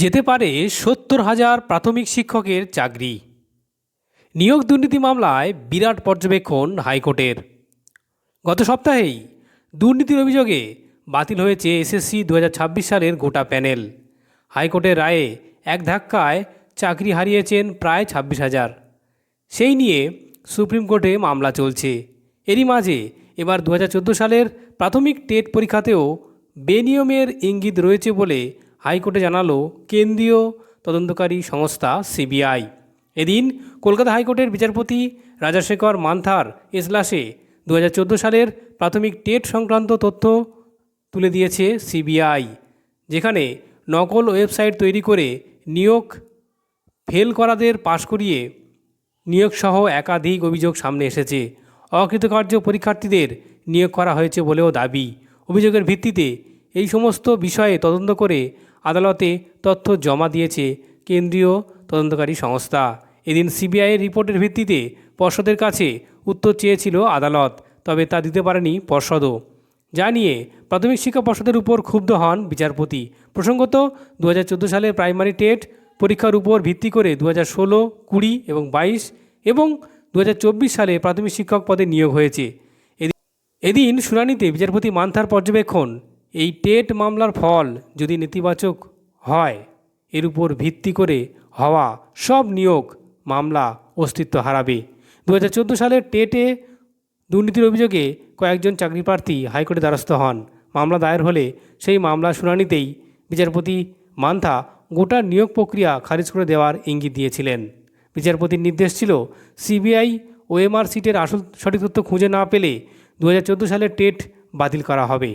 যেতে পারে সত্তর হাজার প্রাথমিক শিক্ষকের চাকরি। নিয়োগ দুর্নীতি মামলায় বিরাট পর্যবেক্ষণ হাইকোর্টের। গত সপ্তাহেই দুর্নীতির অভিযোগে বাতিল হয়েছে এসএসসি দু হাজার ছাব্বিশ সালের গোটা প্যানেল। হাইকোর্টের রায়ে এক ধাক্কায় চাকরি হারিয়েছেন প্রায় ছাব্বিশ হাজার। সেই নিয়ে সুপ্রিম কোর্টে মামলা চলছে। এরই মাঝে এবার দু হাজার চোদ্দ সালের প্রাথমিক টেট পরীক্ষাতেও বেনিয়মের ইঙ্গিত রয়েছে বলে হাইকোর্টে জানালো কেন্দ্রীয় তদন্তকারী সংস্থা সিবিআই। এদিন কলকাতা হাইকোর্টের বিচারপতি রাজাশেখর মান্থার এজলাসে দু হাজার সালের প্রাথমিক টেট সংক্রান্ত তথ্য তুলে দিয়েছে সিবিআই, যেখানে নকল ওয়েবসাইট তৈরি করে নিয়োগ ফেল করাদের পাশ করিয়ে নিয়োগসহ একাধিক অভিযোগ সামনে এসেছে। অকৃতকার্য পরীক্ষার্থীদের নিয়োগ করা হয়েছে বলেও দাবি। অভিযোগের ভিত্তিতে এই সমস্ত বিষয়ে তদন্ত করে আদালতে তথ্য জমা দিয়েছে কেন্দ্রীয় তদন্তকারী সংস্থা। এদিন সিবিআইয়ের রিপোর্টের ভিত্তিতে পর্ষদের কাছে উত্তর চেয়েছিল আদালত, তবে তা দিতে পারেনি পর্ষদও। যা নিয়ে প্রাথমিক শিক্ষা পর্ষদের উপর ক্ষুব্ধ হন বিচারপতি। প্রসঙ্গত দু হাজার চোদ্দ সালের প্রাইমারি টেট পরীক্ষার উপর ভিত্তি করে দু হাজার ষোলো, কুড়ি এবং বাইশ এবং দু হাজার চব্বিশ সালে প্রাথমিক শিক্ষক পদে নিয়োগ হয়েছে। এদি- এদিন শুনানিতে বিচারপতি মান্থার পর্যবেক্ষণ এই টেট মামলার ফল যদি নেতিবাচক হয়, এর উপর ভিত্তি করে হওয়া সব নিয়োগ মামলা অস্তিত্ব হারাবে। দু হাজার চোদ্দ সালের টেটে দুর্নীতির অভিযোগে কয়েকজন চাকরিপ্রার্থী হাইকোর্টে দ্বারস্থ হন। মামলা দায়ের হলে সেই মামলা শুনানিতেই বিচারপতি মান্থা গোটা নিয়োগ প্রক্রিয়া খারিজ করে দেওয়ার ইঙ্গিত দিয়েছিলেন। বিচারপতির নির্দেশ ছিল সিবিআই ওএমআর সিটের আসল সঠিক তথ্য খুঁজে না পেলে দু হাজার চোদ্দ সালের টেট বাতিল করা হবে।